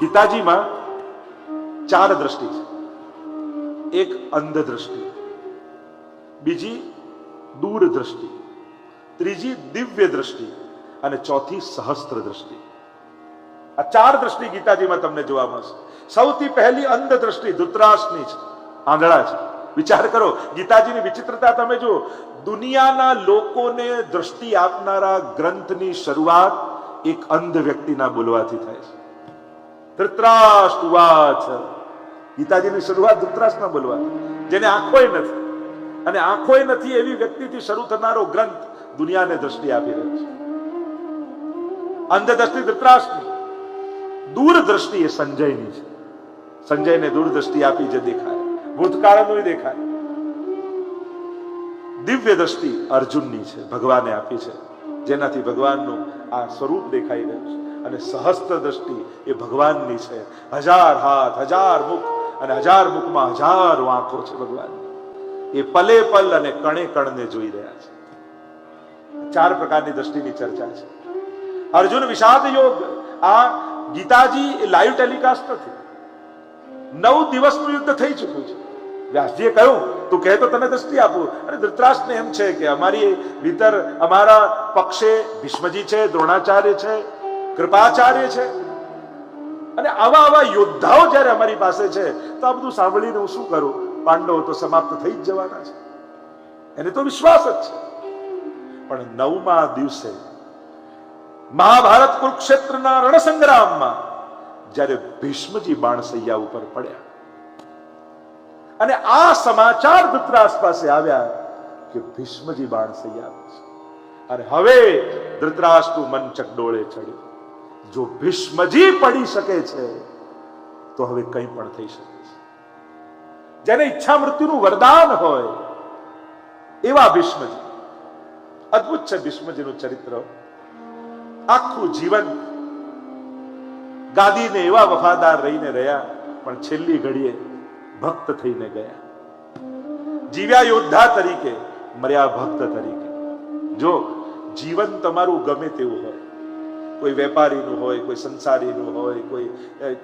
ગીતાજીમાં ચાર દ્રષ્ટિ છે. એક અંધ દ્રષ્ટિ બીજી દૂર દ્રષ્ટિ ત્રીજી દિવ્ય દ્રષ્ટિ અને ચોથી સહસ્ત્ર દ્રષ્ટિ આ ચાર દ્રષ્ટિ ગીતાજીમાં તમને જોવા મળશે. સૌથી પહેલી અંધ દ્રષ્ટિ ધૃતરાષ્ટ્રની છે. આંધળા છે. વિચાર કરો, ગીતાજીની વિચિત્રતા તમે જુઓ. દુનિયાના લોકોને દ્રષ્ટિ આપનારા ગ્રંથની શરૂઆત એક અંધ વ્યક્તિના બોલવાથી થાય છે. ધૃતરાષ્ટ્ર ઉવાચ. ગીતાજીની શરૂઆત ધૃતરાષ્ટ્રના બોલવા. જેને આંખોય નથી. અને આંખોય નથી એવી વ્યક્તિથી શરૂ થનારો ગ્રંથ દુનિયાને દ્રષ્ટિ આપી રહ્યો છે. અંધ દ્રષ્ટિ ધૃતરાષ્ટ્રની. દૂર દ્રષ્ટિ એ સંજયની છે. સંજયને દૂર દ્રષ્ટિ આપી જે દેખાય. ભૂતકાળનું દેખાય. દિવ્ય દ્રષ્ટિ અર્જુનની છે. ભગવાને આપી છે. જેનાથી ભગવાનનું આ સ્વરૂપ દેખાઈ રહ્યું છે. અને સહસ્ત્ર દ્રષ્ટિ એ ભગવાનની છે. હજાર હાથ, હજાર મુખ અને હજાર મુખમાં હજારો આંખો છે ભગવાનની. એ પલે પલ અને કણે કણને જોઈ રહ્યા છે. ચાર પ્રકારની દ્રષ્ટિની ચર્ચા છે. અર્જુન વિષાદ યોગ, આ ગીતાજી એ લાઈવ ટેલિકાસ્ટ નથી. નવ દિવસનું યુદ્ધ થઈ ચૂક્યું છે. વ્યાસજીએ કહ્યું, તું કહે તો તને દ્રષ્ટિ આપું. અને ધૃતરાષ્ટ્રને એમ છે કે અમારી ભીતર અમારા પક્ષે ભીષ્મજી છે, દ્રોણાચાર્ય છે કૃપાચાર્ય છે. અને આવા આવા યોદ્ધાઓ જ્યારે અમારી પાસે છે, તો આ બધું સાંભળીને હું શું કરું? પાંડવો તો સમાપ્ત થઈ જ જવાના છે. એને તો વિશ્વાસ જ છે. પણ નવમા દિવસે મહાભારત કુરુક્ષેત્રના રણસંગ્રામમાં જ્યારે ભીષ્મજી બાણસૈયા ઉપર પડ્યા અને આ સમાચાર ધૃતરાસ પાસે આવ્યા કે ભીષ્મજી બાણસૈયા અને હવે ધૃતરાષ્ટ્રનું મન ચકડોળે ચડ્યું. જો ભીષ્મજી પડી શકે છે, તો હવે કંઈ પણ થઈ શકે છે. જેને ઈચ્છા મૃત્યુનું વરદાન હોય, એવા ભીષ્મજી. અદભુત છે ભીષ્મજીનું ચરિત્ર. આખું જીવન ગાદીને એવા વફાદાર રહીને રહ્યા, પણ છેલ્લી ઘડીએ ભક્ત થઈને ગયા. જીવ્યા યોદ્ધા તરીકે, મર્યા ભક્ત તરીકે. જો જીવન તમારું ગમે તેવું હોય કોઈ વેપારીનું હોય, કોઈ સંસારીનું હોય, કોઈ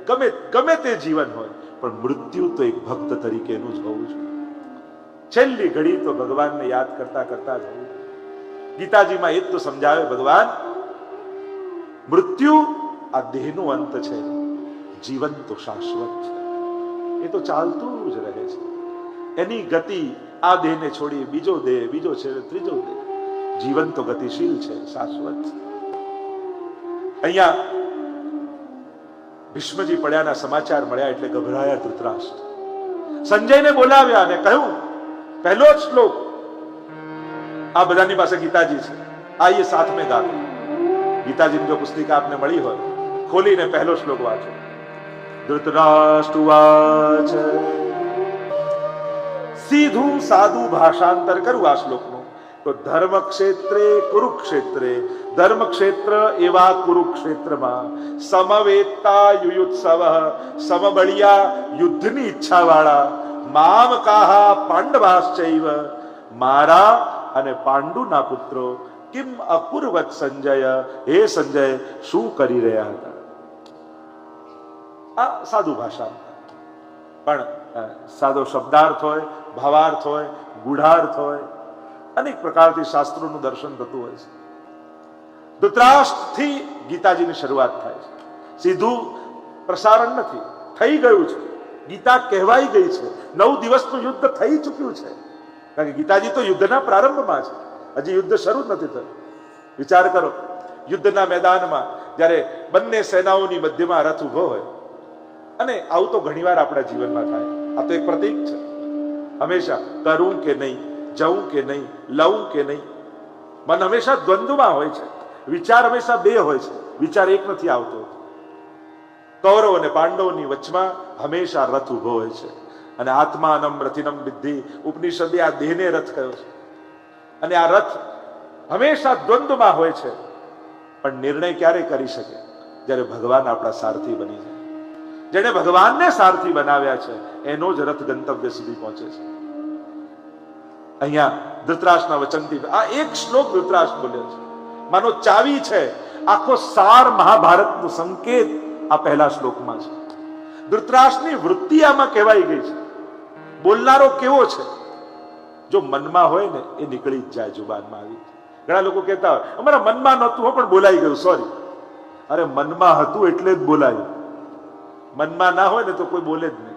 ગમે ગમે તે જીવન હોય, પણ મૃત્યુ તો એક ભક્ત તરીકેનું જ હોવું જોઈએ. છેલ્લી ઘડી તો ભગવાનને યાદ કરતા કરતા જ હોવું ગીતાજીમાં એ જ તો સમજાવે ભગવાન, મૃત્યુ આ દેહનો અંત છે, જીવન તો શાશ્વત છે. એ તો ચાલતું જ રહે છે. એની ગતિ આ દેહને છોડી બીજો દેહ, બીજો છે ત્રીજો દેહ. જીવન તો ગતિશીલ છે, શાશ્વત છે. અહીંયા ભીષ્મજી પડ્યાના સમાચાર મળ્યા એટલે ગભરાયા ધૃતરાષ્ટ્ર. સંજયને બોલાવ્યા અને કહ્યું, પહેલો જ શ્લોક. આ બધાની પાસે ગીતાજી છે. આઈએ સાથ મેં ગાતે ગીતાજીની જો પુસ્તિકા આપને મળી હોય, ખોલીને પહેલો શ્લોક વાંચો. ધૃતરાષ્ટ્રવાચ સીધું સાદું ભાષાંતર કરું આ શ્લોકનું. તો ધર્મ ક્ષેત્રે કુરુક્ષેત્રે ધર્મ ક્ષેત્ર એવા કુરુક્ષેત્રમાં સમવેતા યુયુત્સવ, સમબળિયા યુદ્ધની ઈચ્છા વાળા મામ કાહા પાંડવાશ્ચૈવ, મારા અને પાંડુના પુત્રો કિમ અકુર્વત સંજય, હે સંજય, શું કરી રહ્યા હતા? આ સાદુ ભાષા. પણ સાદો શબ્દાર્થ હોય, ભાવાર્થ હોય, ગુઢાર્થ હોય, અનેક પ્રકારથી શાસ્ત્રોનું દર્શન થતું હોય છે. ધૃતરાષ્ટ્રથી ગીતાજીની શરૂઆત થાય છે. સીધું પ્રસારણ નથી. થઈ ગયું છે. ગીતા કહેવાઈ ગઈ છે. નવ દિવસનું યુદ્ધ થઈ ચૂક્યું છે. કારણ કે ગીતાજી તો યુદ્ધના પ્રારંભમાં છે. હજી યુદ્ધ શરૂ નથી થયું. વિચાર કરો, યુદ્ધના મેદાનમાં જ્યારે બંને સેનાઓની મધ્યમાં રથ ઊભો હોય, અને આવું તો ઘણીવાર આપણા જીવનમાં થાય. આ તો એક પ્રતીક છે. હંમેશા કરું કે નહીં, જવું કે નહીં લઉં કે નહીં, મન હંમેશા દ્વંદ્વમાં હોય છે. વિચાર હંમેશા બે હોય છે. વિચાર એક નથી આવતો. કૌરવ અને પાંડવોની વચમાં હંમેશા રથ ઊભો હોય છે. અને આત્માનમ રથિનમ બિદ્ધિ ઉપનિષદે આ દેહને રથ કહ્યો છે. અને આ રથ હંમેશા દ્વંદ્વમાં હોય છે. પણ નિર્ણય ક્યારે કરી શકે? જ્યારે ભગવાન આપણા સારથી બની જાય. જેને ભગવાનને સારથી બનાવ્યા છે, એનો જ રથ ગંતવ્ય સુધી પહોંચે છે. અહીંયા ધૃતરાષ્ટ્રના વચનથી આ એક શ્લોક ધૃતરાષ્ટ્ર બોલ્યો છે. માનો ચાવી છે. આખો સાર મહાભારતનો સંકેત આ પહેલા શ્લોકમાં છે. ધૃતરાષ્ટ્રની વૃત્તિ આમાં કહેવાઈ ગઈ છે. બોલનારો કેવો છે? જો મનમાં હોય ને, એ નીકળી જ જાય જુબાનમાં આવી ઘણા લોકો કહેતા હોય, અમારા મનમાં નહોતું પણ બોલાઈ ગયું સોરી અરે, મનમાં હતું એટલે જ બોલાયું. મનમાં ના હોય ને, તો કોઈ બોલે જ નહીં.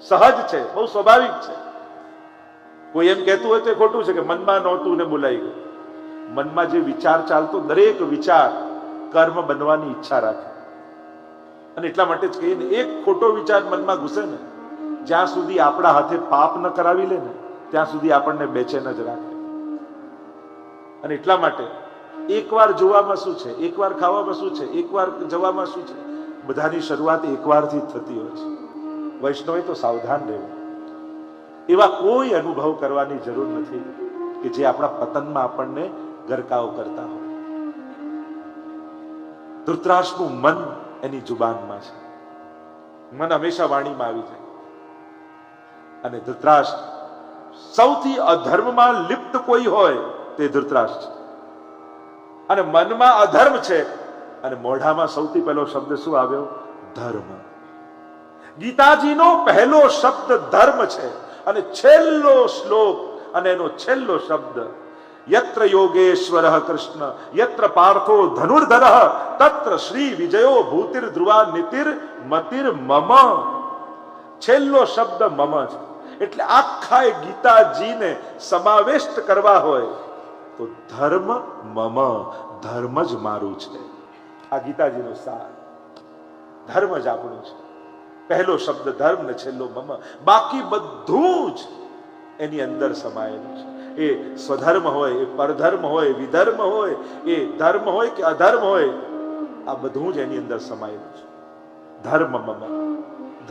સહજ છે, બહુ સ્વાભાવિક છે. કોઈ એમ કહેતું હોય તો ખોટું છે કે મનમાં નહોતું ને બોલાઈ ગયું. મનમાં જે વિચાર ચાલતો, દરેક વિચાર કર્મ બનવાની ઈચ્છા રાખે. અને એટલા માટે જ કહીએ ને, એક ખોટો વિચાર મનમાં ઘૂસે ને, જ્યાં સુધી આપણા હાથે પાપ ન કરાવી લે ને, ત્યાં સુધી આપણને બેચેન જ રાખે. અને એટલા માટે એકવાર જોવામાં શું છે, એકવાર ખાવામાં શું છે, એકવાર જવામાં શું છે, બધાની શરૂઆત એકવારથી જ થતી હોય છે. વૈષ્ણવે તો સાવધાન રહેવું. એવા કોઈ અનુભવ કરવાની જરૂર નથી કે જે આપણા પતનમાં આપણને ગરકાવ કરતા હોય. ધૃતરાષ્ટ્રનું મન એની જુબાનમાં છે. મન હંમેશા વાણીમાં આવી જાય. અને ધૃતરાષ્ટ્ર, સૌથી અધર્મમાં લિપ્ત કોઈ હોય તે ધૃતરાષ્ટ્ર અને મનમાં અધર્મ છે અને મોઢામાં સૌથી પહેલો શબ્દ શું આવ્યો? ધર્મ. ગીતાજીનો પહેલો શબ્દ ધર્મ છે. અને છેલ્લો શ્લોક અને એનો છેલ્લો શબ્દ યત્ર યોગેશ્વર કૃષ્ણ યત્ર પાર્થો ધનુર્ધર તત્ર શ્રી વિજયો ભૂતિર ધ્રુવા નીતિર મતિર મમ છેલ્લો શબ્દ મમ છે એટલે આખા ગીતાજીને સમાવેશ કરવા હોય, તો ધર્મ મમ, ધર્મ જ મારું છે. આ ગીતાજીનો સાર. ધર્મ જ આપણું છે. પહેલો શબ્દ ધર્મ ને છેલ્લો મમ. બાકી બધું જ એની અંદર સમાયેલું છે. એ સ્વધર્મ હોય, એ પરધર્મ હોય, વિધર્મ હોય, એ ધર્મ હોય કે અધર્મ હોય, આ બધું જ એની અંદર સમાયેલું છે. ધર્મ મમ,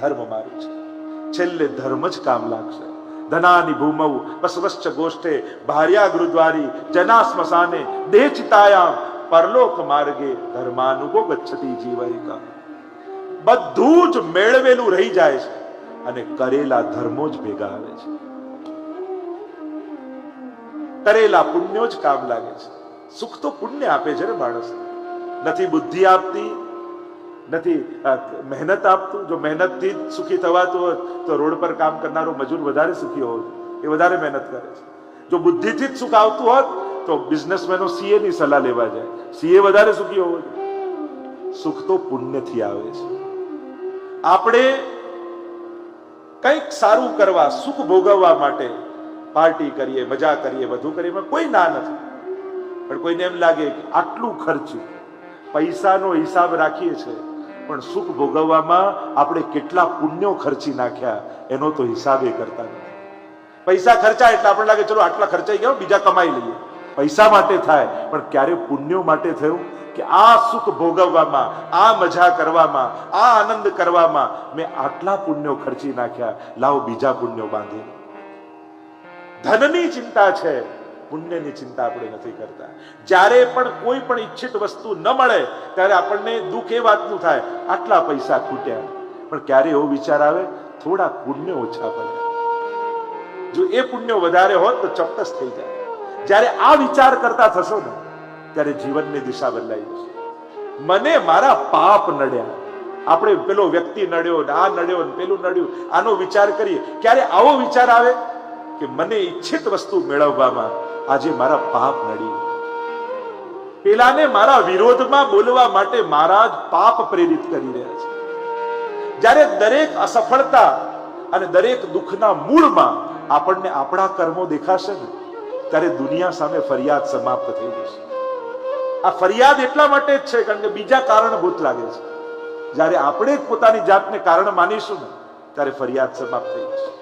ધર્મ મારું છે. છેલ્લે ધર્મ જ કામ લાગશે. ધનાની ભૂમવ પસવશ્ચ ગોષ્ઠે, ભાર્યા ગુરુદ્વારી, જના સ્મશાને દેહ ચિતાયામ પરલોક માર્ગે ધર્માનુગો ગચ્છતી જીવરિકા બધું જ મેળવેલું રહી જાય છે અને કરેલા ધર્મો જ ભેગા આવે છે. કરેલા પુણ્યો જ કામ લાગે છે. સુખ તો પુણ્ય આપે છે ને માણસ. નથી બુદ્ધિ આપતી, નથી મહેનત આપતું. જો મહેનતથી જ સુખી થવાતું હોત, તો રોડ પર કામ કરનારો મજૂર વધારે સુખી હોત. એ વધારે મહેનત કરે છે. જો બુદ્ધિથી જ સુખ આવતું હોત, તો બિઝનેસમેનો સીએ ની સલાહ લેવા જાય. સીએ વધારે સુખી હોવો સુખ તો પુણ્યથી આવે છે. આપણે કંઈક સારું કરવા, સુખ ભોગવવા માટે પાર્ટી કરીએ, મજા કરીએ, બધું કરીએ એમાં કોઈ ના નથી. પણ કોઈને એમ લાગે કે આટલું ખર્ચ્યું પૈસાનો હિસાબ રાખીએ છીએ પણ સુખ ભોગવવામાં આપણે કેટલા પુણ્યો ખર્ચી નાખ્યા, એનો તો હિસાબ કરતા નથી. પૈસા ખર્ચા એટલે આપણને લાગે, ચલો, આટલા ખર્ચાઈ ગયા બીજા કમાઈ લઈએ. પૈસા માટે થાય, પણ ક્યારે પુણ્યો માટે થયું? કે આ સુખ ભોગવવામાં, આ મજા કરવામાં, આ આનંદ કરવામાં મેં આટલા પુણ્યો ખર્ચી નાખ્યા, લાવો બીજા પુણ્યો બાંધી લઉં. ધનની ચિંતા છે, પુણ્યની ચિંતા આપણે નથી કરતા. જ્યારે પણ કોઈ પણ ઈચ્છિત વસ્તુ ન મળે, ત્યારે આપણને દુઃખ એ વાતનું થાય, આટલા પૈસા ખૂટ્યા. પણ ક્યારે એવો વિચાર આવે? થોડા પુણ્ય ઓછા પડ્યા જો એ પુણ્ય વધારે હોત તો ચોક્કસ થઈ જાય. જ્યારે આ વિચાર કરતા થશો ને, ત્યારે જીવનની દિશા બદલાઈ જશે. મને મારા પાપ નડ્યા. આપણે પેલો વ્યક્તિ નડ્યો આ નડ્યો પેલું નડ્યું. આનો વિચાર કરીએ. ક્યારે આવો વિચાર આવે? કે મને ઈચ્છિત વસ્તુ મેળવવામાં આજે મારા પાપ નડી. પેલાને મારા વિરોધમાં બોલવા માટે મારા જ પાપ પ્રેરિત કરી રહ્યા છે. જ્યારે દરેક અસફળતા અને દરેક દુઃખના મૂળમાં આપણને આપણા કર્મો દેખાશે ને, ત્યારે દુનિયા સામે ફરિયાદ સમાપ્ત થઈ જશે. આ ફરિયાદ એટલા માટે જ છે કારણ કે બીજા કારણભૂત લાગે છે. જ્યારે આપણે જ પોતાની જાતને કારણ માનીશું ને, ત્યારે ફરિયાદ સમાપ્ત થઈ જશે.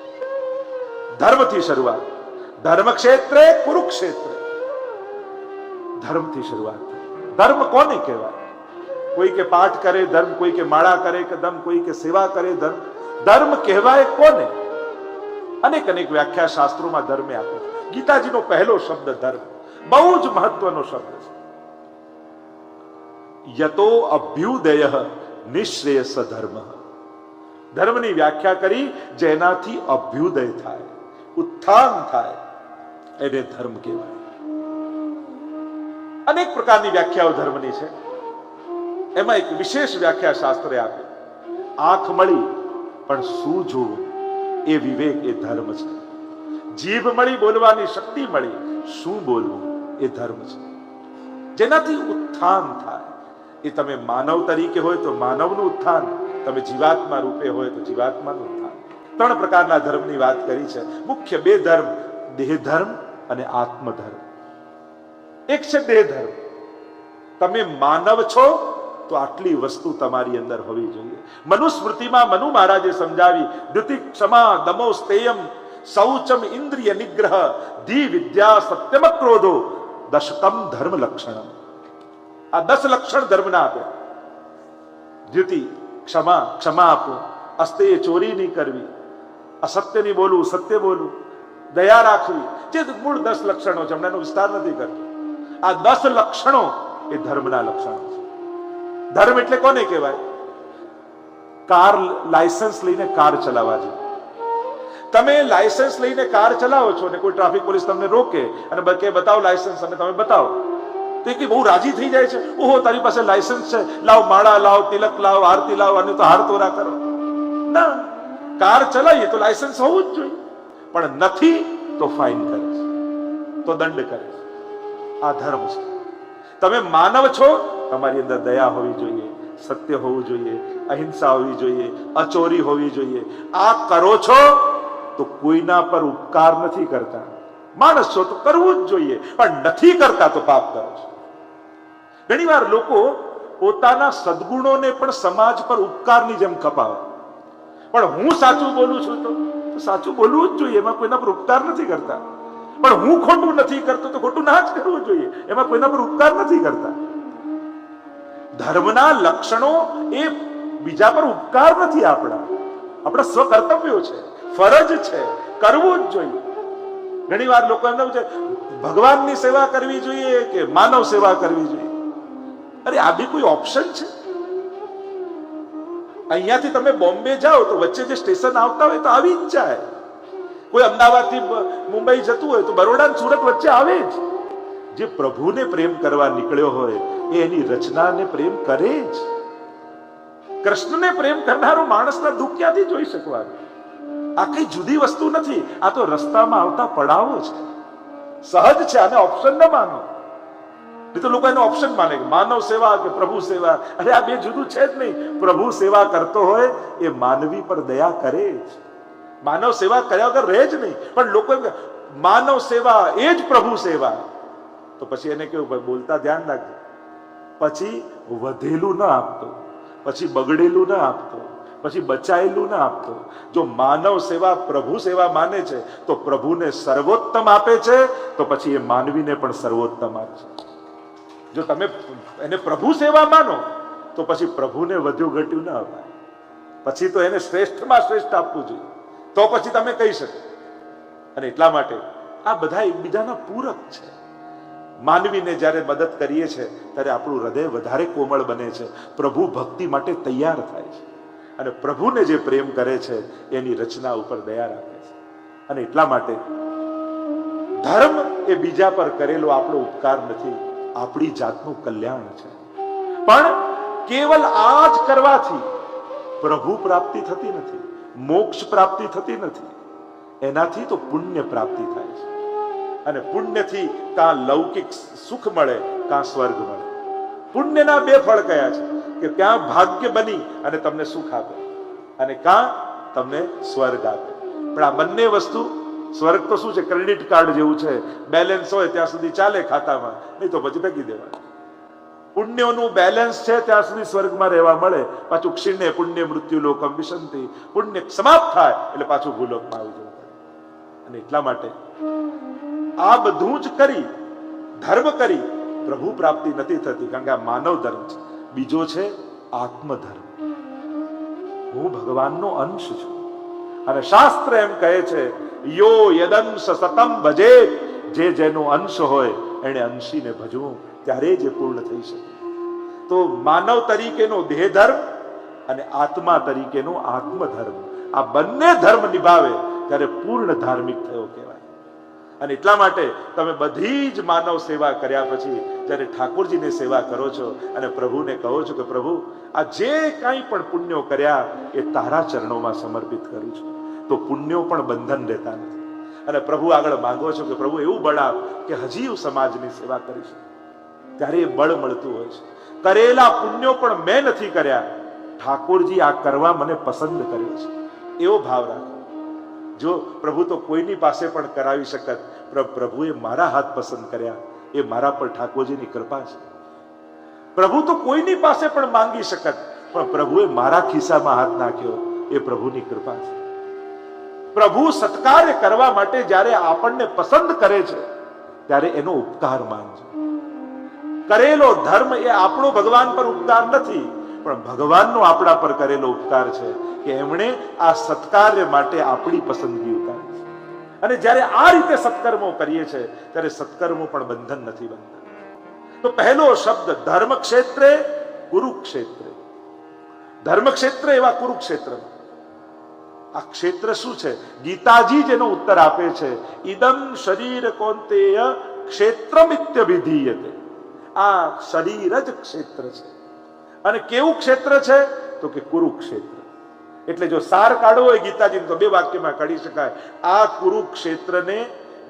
ધર્મથી શરૂઆત. ધર્મ ક્ષેત્રે કુરુક્ષેત્ર. ધર્મથી શરૂઆત. ધર્મ કોને કહેવાય? કોઈ કે પાઠ કરે, ધર્મ કોઈ કે માળા કરે, કે ધર્મ કોઈ કે સેવા કરે, ધર્મ. ધર્મ કહેવાય કોને? અનેક અનેક વ્યાખ્યા શાસ્ત્રોમાં ધર્મે આપે. ગીતાજીનો પહેલો શબ્દ ધર્મ. બહુ જ મહત્વનો શબ્દ છે. યતો અભ્યુદય નિશ્રેયસ ધર્મ. ધર્મની વ્યાખ્યા કરી જેનાથી અભ્યુદય થાય. ઉત્થાન થાય, એને ધર્મ કહેવાય. અનેક પ્રકારની વ્યાખ્યાઓ ધર્મની છે. એમાં એક વિશેષ વ્યાખ્યા શાસ્ત્રે આપે. આંખ મળી, પણ શું જોવું? એ વિવેક, એ ધર્મ છે. જીભ મળી, બોલવાની શક્તિ મળી, શું બોલવું? એ ધર્મ છે. જેનાથી ઉત્થાન થાય. એ તમે માનવ તરીકે હોય તો માનવનું ઉત્થાન. તમે જીવાત્મા રૂપે હોય તો જીવાત્માનું ઉત્થાન. ત્રણ પ્રકારના ધર્મની વાત કરી છે. મુખ્ય બે ધર્મ દેહ ધર્મ અને આત્મધર્મ. એક છે દેહ ધર્મ તમે માનવ છો, તો આટલી વસ્તુ તમારી અંદર હોવી જોઈએ. મનુસ્મૃતિમાં મનુ મહારાજે સમજાવી દ્યુતિ ક્ષમા દમો સ્તેયમ શૌચમ ઇન્દ્રિય નિગ્રહ ધી વિદ્યા સત્યમ ક્રોધો દશકમ ધર્મ લક્ષણ આ દસ લક્ષણ ધર્મના આપે. દ્યુતિ ક્ષમા ક્ષમા આપો. અસ્તેય ચોરી નહીં કરવી. અસત્ય નહીં બોલવું, સત્ય બોલવું, દયા રાખવી, જે મૂળ દસ લક્ષણો છે, હમણાં વિસ્તાર નથી કરતો. આ દસ લક્ષણો એ ધર્મના લક્ષણો છે. ધર્મ એટલે કોને કહેવાય? કાર લાયસન્સ લઈને કાર ચલાવવા છે તમે લાયસન્સ લઈને કાર ચલાવો છો ને કોઈ ટ્રાફિક પોલીસ તમને રોકે અને કે બતાવો લાયસન્સ અને તમે બતાવો. તો એ બહુ રાજી થઈ જાય છે? ઓહો, તારી પાસે લાયસન્સ છે. લાવ માળા લાવ, તિલક લાવ, આરતી લાવ અને તો હાર તોરા કરો. ના. કાર ચલાવીએ તો લાયસન્સ હોવું જ જોઈએ. પણ નથી તો ફાઇન કરે છે. તો દંડ કરે છે. આ ધર્મ છે. તમે માનવ છો, તમારી અંદર દયા હોવી જોઈએ, સત્ય હોવું જોઈએ, અહિંસા હોવી જોઈએ, અચોરી હોવી જોઈએ. આ કરો છો તો કોઈના પર ઉપકાર નથી કરતા. માણસ છો તો કરવું જ જોઈએ, પણ નથી કરતા તો પાપ કરો છો. ઘણીવાર લોકો પોતાના સદગુણોને પણ સમાજ પર ઉપકારની જેમ કપાવે પણ હું સાચું બોલું છું તો? સાચું બોલવું જ જોઈએ, એમાં કોઈના પર ઉપકાર નથી કરતા. પણ હું ખોટું નથી કરતો તો ખોટું ના જ કરવું જોઈએ, એમાં કોઈના પર ઉપકાર નથી કરતા. ધર્મના લક્ષણો એ બીજા પર ઉપકાર નથી આપણા. આપણા સ્વકર્તવ્યો છે, ફરજ છે, કરવું જ જોઈએ. ઘણી વાર લોકો એમ છે, ભગવાનની સેવા કરવી જોઈએ કે માનવ સેવા કરવી જોઈએ? અરે આ બી કોઈ ઓપ્શન છે? અહીંયાથી તમે બોમ્બે જાઓ તો વચ્ચે જે સ્ટેશન આવતા હોય તો આવી જ જાય. કોઈ અમદાવાદથી મુંબઈ જતું હોય તો બરોડા સુરત વચ્ચે આવે જ. જે પ્રભુને પ્રેમ કરવા નીકળ્યો હોય એ એની રચનાને પ્રેમ કરે જ. કૃષ્ણને પ્રેમ કરનારો માણસના દુઃખ ક્યાંથી જોઈ શકવાનું? આ કઈ જુદી વસ્તુ નથી. આ તો રસ્તામાં આવતા પડાવો છે સહજ છે, આને ઓપ્શન ન માનો. એ તો લોકો એનો ઓપ્શન માને માનવ સેવા કે પ્રભુ સેવા? અરે આ બે જુદું છે જ નહીં. પ્રભુ સેવા કરતો હોય એ માનવી પર દયા કરે જ. માનવ સેવા કર્યા વગર રહે જ નહીં. પણ લોકો માનવ સેવા એ જ પ્રભુ સેવા. તો પછી એને કેવું બોલતા ધ્યાન રાખજો. પછી વધેલું ન આપતો. પછી બગડેલું ન આપતો. પછી બચાયેલું ન આપતો. જો માનવ સેવા પ્રભુ સેવા માને છે, તો પ્રભુને સર્વોત્તમ આપે છે, તો પછી એ માનવીને પણ સર્વોત્તમ આપશે જો તમે એને પ્રભુ સેવા માનો, તો પછી પ્રભુને વધ્યું ઘટ્યું ન અપાય. પછી તો એને શ્રેષ્ઠમાં શ્રેષ્ઠ આપવું જોઈએ. તો પછી તમે કહી શકો. અને એટલા માટે આ બધા એકબીજાના પૂરક છે. માનવીને જ્યારે મદદ કરીએ છીએ, ત્યારે આપણું હૃદય વધારે કોમળ બને છે. પ્રભુ ભક્તિ માટે તૈયાર થાય છે. અને પ્રભુને જે પ્રેમ કરે છે, એની રચના ઉપર દયા રાખે છે. અને એટલા માટે ધર્મ એ બીજા પર કરેલો આપણો ઉપકાર નથી. આપણી જાતનું કલ્યાણ છે. પણ કેવલ આ જ કરવાથી પ્રભુ પ્રાપ્તિ થતી નથી, મોક્ષ પ્રાપ્તિ થતી નથી. એનાથી તો પુણ્ય પ્રાપ્તિ થાય છે. અને પુણ્યથી કાં લૌકિક સુખ મળે, કાં સ્વર્ગ મળે. પુણ્યના બે ફળ કયા છે? કે ત્યાં ભાગ્ય બની અને તમને સુખ આપે. અને કાં તમને સ્વર્ગ આપે. પણ આ બંને વસ્તુ સ્વર્ગ તો શું છે? ક્રેડિટ કાર્ડ જેવું છે. બેલેન્સ હોય ત્યાં સુધી ચાલે ખાતામાં. નહીં તો પછી ફેંકી દેવા પુણ્યોનું બેલેન્સ છે ત્યાં સુધી સ્વર્ગમાં રહેવા મળે. પાછું ક્ષીણે પુણ્ય મૃત્યુ લોકમ વિશંતિ પુણ્ય સમાપ્ત થાય એટલે પાછું ભૂલોકમાં આવી જવું અને એટલા માટે આ બધું જ કરી, ધર્મ કરી, પ્રભુ પ્રાપ્તિ નથી થતી. કારણ કે આ માનવ ધર્મ છે. બીજો છે આત્મધર્મ. હું ભગવાનનો અંશ છું. અને શાસ્ત્ર એમ કહે છે, યો યદંશ સતમ ભજે. જે જેનો અંશ હોય એને અંશીને ભજવું, ત્યારે જે પૂર્ણ થઈ શકે. તો માનવ તરીકેનો દેહ ધર્મ અને આત્મા તરીકેનો આત્મ ધર્મ આ બંને ધર્મ નિભાવે, ત્યારે પૂર્ણ ધાર્મિક થયો કહેવાય. અને એટલા માટે તમે બધી જ માનવ સેવા કર્યા પછી, જ્યારે ઠાકોરજીને સેવા કરો છો અને પ્રભુને કહો છો કે, પ્રભુ, આ જે કાંઈ પણ પુણ્યો કર્યા, એ તારા ચરણોમાં સમર્પિત કરું છું. તો પુણ્યો પણ બંધન રહેતા નથી. અને પ્રભુ આગળ માંગો છો કે પ્રભુ એવું બળ આપ કે હજી હું સમાજની સેવા કરી શકું. ત્યારે એ બળ મળતું હોય છે. કરેલા પુણ્યો પણ મેં નથી કર્યા. ઠાકોરજી આ કરવા મને પસંદ કર્યો છે. એવો ભાવ રાખો. જો પ્રભુ તો કોઈની પાસે પણ કરાવી શકત, પ્ર- પ્રભુએ મારા હાથ પસંદ કર્યા. એ મારા પર ઠાકોરજીની કૃપા છે. પ્રભુ તો કોઈની પાસે પણ માંગી શકત, પણ પ્રભુએ મારા ખિસ્સામાં હાથ નાખ્યો. એ પ્રભુની કૃપા છે. પ્રભુ સત્કાર્ય કરવા માટે જ્યારે આપણને પસંદ કરે છે, ત્યારે એનો ઉપકાર માનજો. કરેલો ધર્મ એ આપણો ભગવાન પર ઉપકાર નથી, પણ ભગવાનનો આપણા પર કરેલો ઉપકાર છે કે એમણે આ સત્કાર્ય માટે આપણી પસંદગી ઉતારી છે. અને જ્યારે આ રીતે સત્કર્મો કરીએ છીએ ત્યારે સત્કર્મો પણ બંધન નથી બનતા. તો પહેલો શબ્દ ધર્મ ક્ષેત્રે કુરુક્ષેત્રે. ધર્મ ક્ષેત્ર એવા કુરુક્ષેત્રમાં. આ ક્ષેત્ર શું છે? ગીતાજી જેનો ઉત્તર આપે છે, ઇદમ શરીર કોંતેય ક્ષેત્રમિત્યભિધીયતે. આ શરીર જ ક્ષેત્ર છે. અને કેવું ક્ષેત્ર છે? તો કે કુરુક્ષેત્ર. એટલે જો સાર કાઢવો હોય ગીતાજી તો બે વાક્યમાં કાઢી શકાય. આ કુરુક્ષેત્રને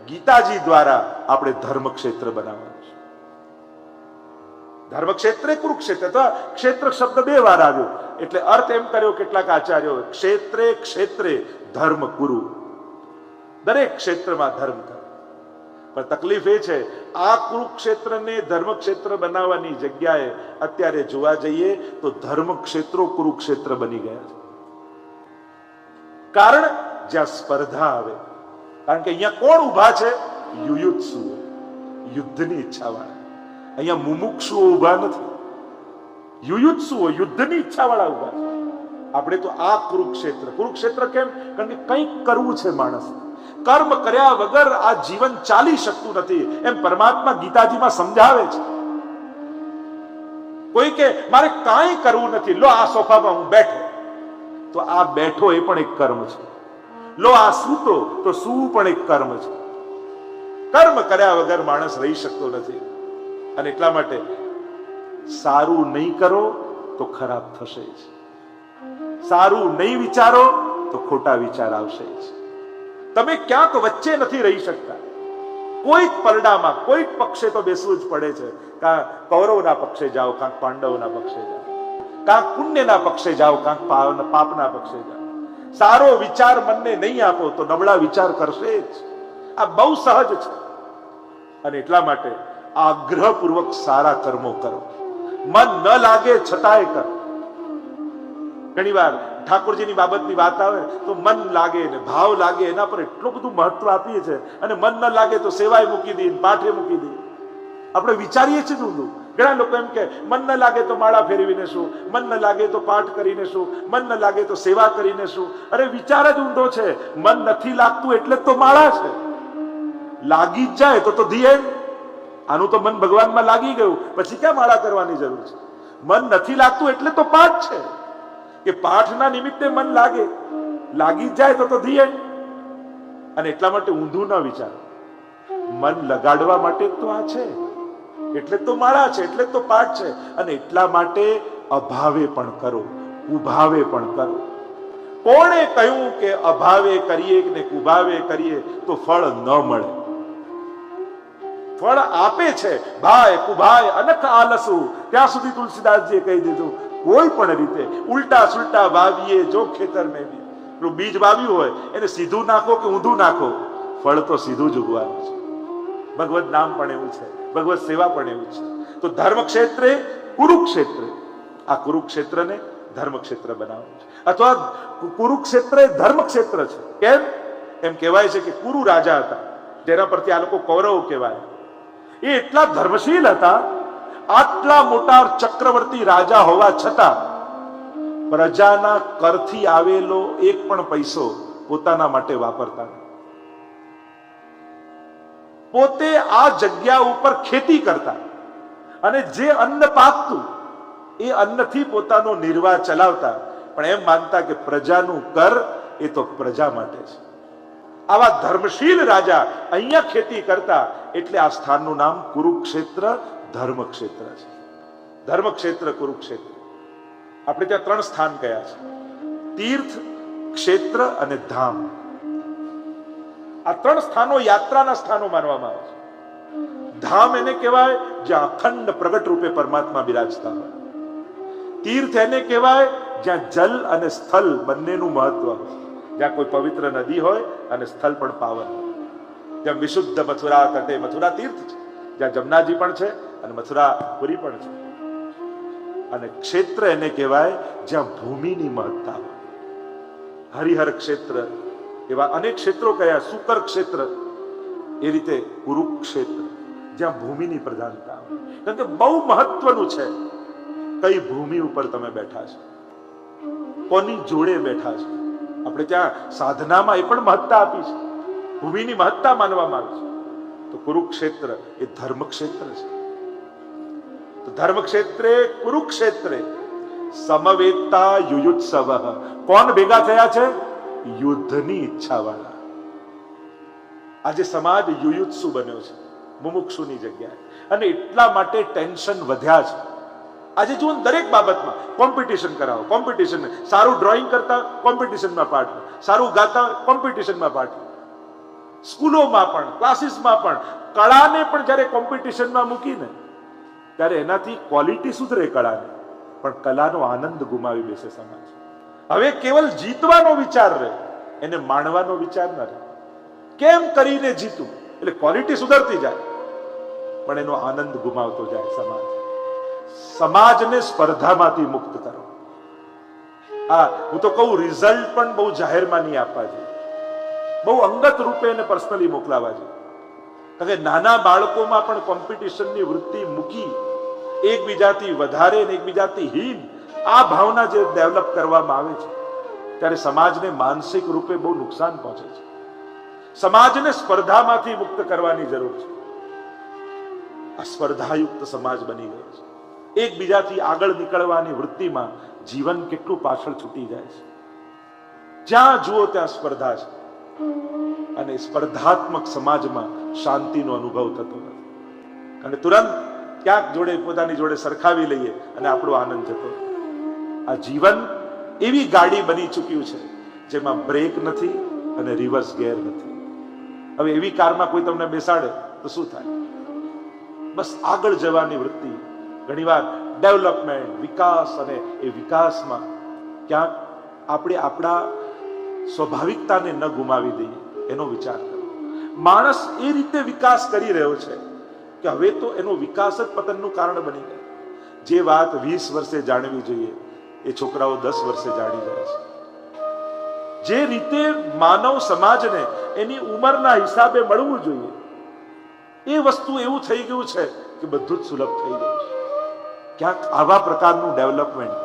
ગીતાજી દ્વારા આપણે ધર્મ ક્ષેત્ર બનાવવાનું છે ધર્મક્ષેત્રે કુરુક્ષેત્ર. તો ક્ષેત્ર શબ્દ બે વાર આવ્યો. એટલે અર્થ એમ કર્યો કેટલાક આચાર્યો ક્ષેત્રે ક્ષેત્રે ધર્મ કુરુ. દરેક ક્ષેત્રમાં ધર્મ પણ તકલીફ એ છે, આ કુરુક્ષેત્રને ધર્મક્ષેત્ર બનાવવાની જગ્યાએ અત્યારે જોવા જઈએ તો ધર્મક્ષેત્રો કુરુક્ષેત્ર બની ગયા છે. કારણ જ્યાં સ્પર્ધા આવે. કારણ કે અહીંયા કોણ ઊભા છે? યુયુત્સુ. યુદ્ધની ઈચ્છા વાળા. અહીંયા મુમુક્ષુઓ ઊભા નથી. યુયુત્સુઓ યુદ્ધની ઈચ્છા વાળા ઊભા છે. આપણે તો આ કુરુક્ષેત્ર કુરુક્ષેત્ર કેમ? કારણ કે કંઈક કરવું છે માણસ. કર્મ કર્યા વગર આ જીવન ચાલી શકતું નથી. એમ પરમાત્મા ગીતાજીમાં સમજાવે છે. કોઈ કે, મારે કાંઈ કરવું નથી. લો, આ સોફામાં હું બેઠો. તો આ બેઠો એ પણ એક કર્મ છે. લો, આ સૂતો તો સૂવું પણ એક કર્મ છે. કર્મ કર્યા વગર માણસ રહી શકતો નથી. અને એટલા માટે સારું નહીં કરો તો ખરાબ થશે જ. સારું નહીં વિચારો તો ખોટા વિચાર આવશે જ. તમે ક્યાંક વચ્ચે નથી રહી શકતા. કોઈક પરડામાં કોઈક પક્ષે તો બેસવું જ પડે છે. કાં કૌરવના પક્ષે જાઓ કાંક પાંડવના પક્ષે જાઓ. કાંક પુણ્યના પક્ષે જાઓ કાંક પાપના પક્ષે જાઓ. સારો વિચાર મનને નહીં આપો તો નબળા વિચાર કરશે જ. આ બહુ સહજ છે. અને એટલા માટે આગ્રહપૂર્વક સારા કર્મો કરો. મન ન લાગે છતાંય કરો. ઘણી વાર ઠાકોરજીની બાબતની વાત આવે તો મન લાગે ને ભાવ લાગે, એના પર એટલું બધું મહત્વ આપીએ છે અને મન ન લાગે તો સેવાય મૂકી દઈએ પાઠે મૂકી દઈએ આપણે વિચારીએ છીએ જ ઊંધું ઘણા લોકો એમ કે, મન ન લાગે તો માળા ફેરવીને શું? મન ન લાગે તો પાઠ કરીને શું? મન ન લાગે તો સેવા કરીને શું? અરે, વિચાર જ ઊંધો છે. મન નથી લાગતું એટલે તો માળા છે. લાગી જાય તો તો ધીએ આનું તો મન ભગવાનમાં લાગી ગયું. પછી ક્યાં માળા કરવાની જરૂર છે? મન નથી લાગતું એટલે તો પાઠ છે. કે પાઠના નિમિત્તે મન લાગે. લાગી જાય તો તો ધીએ અને એટલા માટે ઊંધું ન વિચાર. મન લગાડવા માટે તો આ છે. એટલે તો માળા છે, એટલે તો પાઠ છે. અને એટલા માટે અભાવે પણ કરો ઉભાવે પણ કરો. કોણે કહ્યું કે અભાવે કરીએ ને કુભાવે કરીએ, તો ફળ ન મળે. ફળ આપે છે. ભાઈ, કુભાઈ અનખ આલસુ. ત્યાં સુધી તુલસીદાસજીએ કહી દીધું, કોઈ પણ રીતે ઉલટા સુલટા વાવીએ જો ખેતર મેં બી. બીજ વાવ્યું હોય, એને સીધું નાખો કે ઊંધું નાખો? ફળ તો સીધું જ ઉગવાનું છે. ભગવત નામ પણ એવું છે, ભગવત સેવા પણ એવું છે. તો ધર્મ ક્ષેત્રે કુરુક્ષેત્રે, આ કુરુક્ષેત્રને ધર્મક્ષેત્ર બનાવવું છે. અથવા કુરુક્ષેત્ર એ ધર્મક્ષેત્ર છે. કેમ? એમ કહેવાય છે કે કુરુ રાજા હતા. જેના પરથી આ લોકો કૌરવ કહેવાય. એ એટલા ધર્મશીલ હતા, આટલા મોટા ચક્રવર્તી રાજા હોવા છતાં પ્રજાના કરથી આવેલો એક પણ પૈસો પોતાના માટે વાપરતા પોતે આ જગ્યા ઉપર ખેતી કરતા અને જે અન્ન પાકતું એ અન્નથી પોતાનો નિર્વાહ ચલાવતા, પણ એમ માનતા કે પ્રજાનું કર એ તો પ્રજા માટે છે. આવા ધર્મશીલ રાજા અહીંયા ખેતી કરતા, એટલે આ સ્થાનનું નામ કુરુક્ષેત્ર ધર્મક્ષેત્ર છે. ધર્મક્ષેત્ર, કુરુક્ષેત્ર. આપણે ત્યાં ત્રણ સ્થાન કયા છે. તીર્થ ક્ષેત્ર અને ધામ. આ ત્રણ સ્થાનો યાત્રાના સ્થાનો માનવામાં આવે છે. ધામ એને કહેવાય જ્યાં અખંડ પ્રગટ રૂપે પરમાત્મા બિરાજતા હોય. તીર્થ એને કહેવાય જ્યાં જલ અને સ્થળ બંનેનું મહત્વ હોય. જ્યાં કોઈ પવિત્ર નદી હોય અને સ્થળ પણ પાવન હોય. જ્યાં વિશુદ્ધ મથુરા તટે મથુરા તીર્થ છે, જ્યાં જમનાજી પણ છે અને મથુરા પુરી પણ છે. અને ક્ષેત્ર એને કહેવાય જ્યાં ભૂમિની મહત્તા હરિહર ક્ષેત્ર એવા અનેક ક્ષેત્રો કયા સુકર ક્ષેત્ર એ રીતે કુરુક્ષેત્ર, જ્યાં ભૂમિની પ્રધાનતા કારણ કે બહુ મહત્વનું છે કઈ ભૂમિ ઉપર તમે બેઠા છો, કોની જોડે બેઠા છો? આપણે ત્યાં સાધનામાં એ પણ મહત્તા આપી છે. ભૂમિની મહત્તા માનવામાં આવે છે. તો કુરુક્ષેત્ર એ ધર્મક્ષેત્ર છે. તો ધર્મક્ષેત્રે કુરુક્ષેત્રે સમવેતા યુયુત્સવ. કોણ ભેગા થયા છે? યુદ્ધની ઈચ્છા વાળા આજે સમાજ યુયુત્સુ બન્યો છે. મુમુક્ષુની જગ્યાએ. અને એટલા માટે ટેન્શન વધ્યા છે. આજે જુઓ દરેક બાબતમાં કોમ્પિટિશન કરાવો કોમ્પિટિશન સારું ડ્રોઈંગ કરતા કોમ્પિટિશનમાં પાર્ટ. સારું ગાતા કોમ્પિટિશનમાં પાર્ટ. સ્કૂલોમાં પણ, ક્લાસીસમાં પણ. કળાને પણ જ્યારે કોમ્પિટિશનમાં મૂકીને, ત્યારે એનાથી ક્વોલિટી સુધરે કળાને. પણ કલાનો આનંદ ગુમાવી બેસે સમાજ. હવે કેવલ જીતવાનો વિચાર રહે, એને માણવાનો વિચાર ન રહે. કેમ કરીને જીતું? એટલે ક્વોલિટી સુધરતી જાય, પણ એનો આનંદ ગુમાવતો જાય સમાજ. સમાજને સ્પર્ધામાંથી મુક્ત કરો. આ, હું તો કહું રિઝલ્ટ પણ બહુ જાહેરમાં નહીં આપવા જોઈએ બહુ અંગત રૂપે એને પર્સનલી મોકલાવા જોઈએ કારણ કે નાના બાળકોમાં પણ કોમ્પિટિશનની વૃત્તિ મૂકી, એકબીજાથી વધારે ને એકબીજાથી હીન, આ ભાવના જે ડેવલપ કરવામાં આવે છે, ત્યારે સમાજને માનસિક રૂપે બહુ નુકસાન પહોંચે છે. સમાજને સ્પર્ધામાંથી મુક્ત કરવાની જરૂર છે. આ સ્પર્ધાયુક્ત સમાજ બની ગયો છે. એકબીજાથી આગળ નીકળવાની વૃત્તિમાં જીવન કેટલું પાછળ છૂટી જાય છે. જ્યાં જુઓ ત્યાં સ્પર્ધા છે. અને સ્પર્ધાત્મક સમાજમાં શાંતિનો અનુભવ થતો નથી. અને તુરંત ક્યાંક જોડે પોતાની જોડે સરખાવી લઈએ અને આપણો આનંદ જતો આ જીવન એવી ગાડી બની ચૂક્યું છે જેમાં બ્રેક નથી અને રિવર્સ ગેર નથી. હવે એવી કારમાં કોઈ તમને બેસાડે તો શું થાય? બસ આગળ જવાની વૃત્તિ ઘણીવાર ડેવલપમેન્ટ વિકાસ અને એ વિકાસમાં ક્યાંક આપણે આપણા સ્વાભાવિકતાને ન ગુમાવી દઈએ, એનો વિચાર કરો. માણસ એ રીતે વિકાસ કરી રહ્યો છે કે હવે તો એનો વિકાસ જ પતનનું કારણ બની ગયો. જે વાત વીસ વર્ષે જાણવી જોઈએ, એ છોકરાઓ દસ વર્ષે જાણી જાય છે. જે રીતે માનવ સમાજને એની ઉંમરના હિસાબે મળવું જોઈએ, એ વસ્તુ એવું થઈ ગયું છે કે બધું જ સુલભ થઈ ગયું. ક્યાંક આવા પ્રકારનું ડેવલપમેન્ટ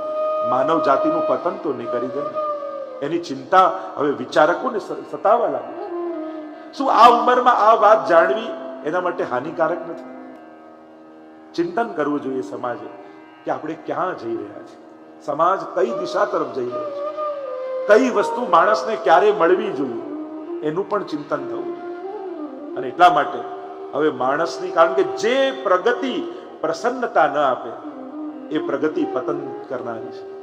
માનવ જાતિનું પતન તો નહીં કરી દે એની ચિંતા હવે વિચારકોને સતાવા લાગે. શું આ ઉંમરમાં આ વાત જાણવી એના માટે હાનિકારક નથી? ચિંતન કરવું જોઈએ સમાજે કે આપણે ક્યાં જઈ રહ્યા છીએ. સમાજ કઈ દિશા તરફ જઈ રહ્યો છે? કઈ વસ્તુ માણસને ક્યારે મળવી જોઈએ? એનું પણ ચિંતન થવું અને એટલા માટે હવે માણસની, કારણ કે જે પ્રગતિ પ્રસન્નતા ન આપે એ પ્રગતિ પતન કરનારી છે.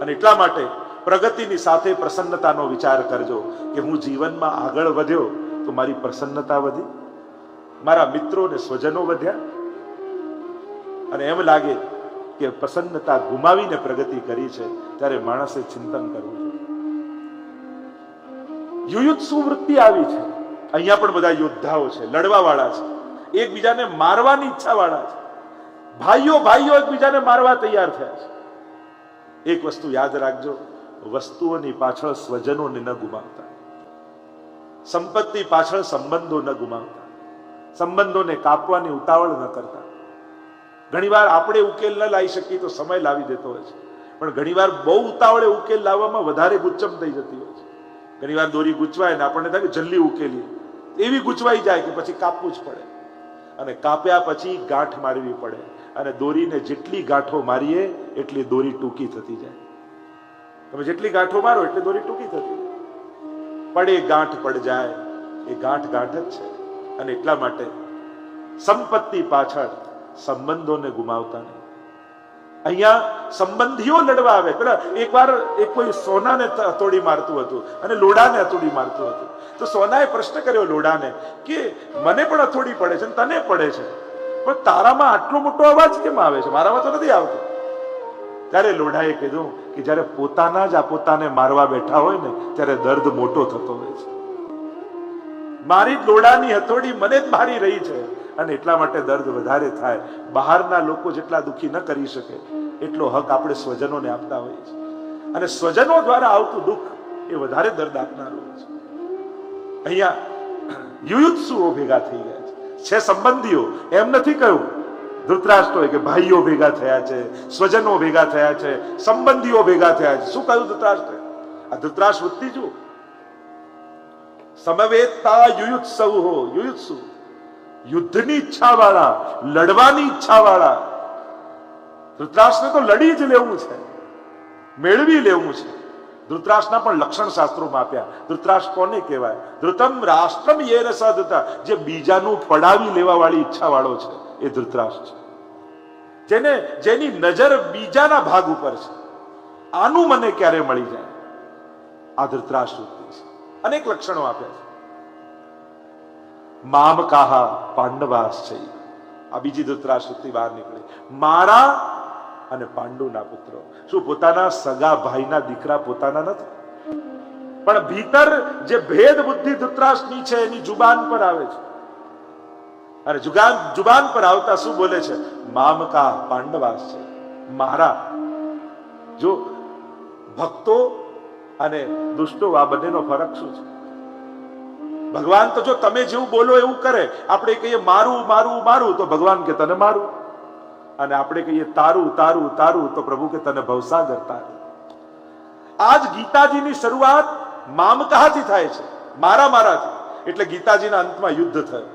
અને એટલા માટે પ્રગતિની સાથે પ્રસન્નતાનો વિચાર કરજો કે હું જીવનમાં આગળ વધ્યો તો મારી પ્રસન્નતા વધી, મારા મિત્રો અને સ્વજનો વધ્યા. અને એમ લાગે કે પ્રસન્નતા ગુમાવીને પ્રગતિ કરી છે ત્યારે માણસે ચિંતન કરવું જોઈએ. યુયુત્સુ વૃત્તિ આવી છે. અહીંયા પણ બધા યોદ્ધાઓ છે લડવા વાળા છે. એકબીજાને મારવાની ઈચ્છા વાળા છે. ભાઈઓ ભાઈઓ એકબીજાને મારવા તૈયાર થયા છે. એક વસ્તુ યાદ રાખજો, વસ્તુઓની પાછળ સ્વજનોને ન ગુમાવતા. સંપત્તિ પાછળ સંબંધો ન ગુમાવતા. સંબંધોને કાપવાની ઉતાવળ ન કરતા. ઘણીવાર આપણે ઉકેલ ન લાવી શકીએ તો સમય લાવી દેતો હોય છે. પણ ઘણીવાર બહુ ઉતાવળે ઉકેલ લાવવામાં વધારે ગુચ્ચમ થઈ જતી હોય છે. ઘણીવાર દોરી ગૂંચવાય ને આપણને થાય કે જલ્દી ઉકેલીએ. એવી ગૂંચવાઈ જાય કે પછી કાપવું જ પડે. અને કાપ્યા પછી ગાંઠ મારવી પડે. અને દોરીને જેટલી ગાંઠો મારીએ, એટલી દોરી ટૂંકી થતી જાય. તમે જેટલી ગાંઠો મારો, એટલી દોરી ટૂંકી થતી પડે ગાંઠ પડ જાય, એ ગાંઠ ગાંઠ જ છે. અને એટલા માટે સંપત્તિ પાછળ સંબંધોને ગુમાવતા નહીં. અહીંયા સંબંધીઓ લડવા આવે. પેલા એકવાર એક કોઈ સોનાને હથોડી મારતું હતું અને લોડાને હથોડી મારતું હતું. તો સોનાએ પ્રશ્ન કર્યો લોડાને કે, મને પણ હથોડી પડે છે તને પડે છે? પણ તારામાં આટલો મોટો અવાજ કેમ આવે છે? મારામાં તો નથી આવતો. ત્યારે લોઢાએ કીધું કે જ્યારે પોતાના જ આ પોતાને મારવા બેઠા હોય ને, ત્યારે દર્દ મોટો થતો હોય છે. મારી જ લોઢાની હથોડી મને જ મારી રહી છે અને એટલા માટે દર્દ વધારે થાય. બહારના લોકો જેટલા દુખી ન કરી શકે, એટલો હક આપણે સ્વજનોને આપતા હોઈએ છીએ. અને સ્વજનો દ્વારા આવતું દુઃખ એ વધારે દર્દ આપનારું છે. અહીંયા યુયુત્સુઓ ભેગા થઈ ગયા. છે સંબંધીઓ. એમ નથી કહ્યું. ધૃતરાષ્ટ્ર કે ભાઈઓ ભેગા થયા છે, સ્વજનો ભેગા થયા છે, સંબંધીઓ ભેગા થયા છે. શું કહ્યું ધૃતરાષ્ટ્ર? આ ધૃતરાષ્ટ્ર વૃત્તિ જુઓ. સમવેતતા યુયુત્સવ હો યુયુત્સુ. યુદ્ધની ઈચ્છા વાળા લડવાની ઈચ્છા વાળા ધૃતરાષ્ટ્રને તો લડી જ લેવું છે. મેળવી લેવું છે. ધૃતરાષ્ટ્રના પણ લક્ષણ શાસ્ત્રોમાં આપ્યા. ધૃતરાષ્ટ્ર કોને કહેવાય? ધૃતમ રાષ્ટ્રમ યેન સદતા જે બીજાનું પડાવી લેવા વાળી ઈચ્છા વાળો છે. એ ધૃતરાષ્ટ્ર છે. જેને, જેની નજર બીજાના ભાગ ઉપર છે. આનું મને ક્યારે મળી જાય? આ ધૃતરાષ્ટ્ર છે. અનેક લક્ષણો આપ્યા છે. મામ કાહા પાંડવાસ છે આ બીજી ધૃતરાષ્ટ્ર વૃત્તિ બહાર નીકળી. મારા અને પાંડુના પુત્રો. શું પોતાના સગા ભાઈના દીકરા પોતાના નથી? પણ ભીતર જે ભેદ બુદ્ધિ ધૃતરાષ્ટ્રની છે, એની જુબાન પર આવે છે. અને જુગાન, જુબાન પર આવતા શું બોલે છે? મામકા પાંડવાસ છે. મારા. જો ભક્તો અને દુષ્ટો, આ બંનેનો ફરક શું છે? ભગવાન તો જો તમે જેવું બોલો એવું કરે, આપણે કહીએ, મારું મારું મારું. તો ભગવાન કે, તને મારું? અને આપણે કહીએ, તારું તારું તારું. તો પ્રભુ કે, તને ભવસાગર તારું. આજ ગીતાજીની શરૂઆત મામકાથી થાય છે મારા મારાથી એટલે ગીતાજીના અંતમાં યુદ્ધ થયું.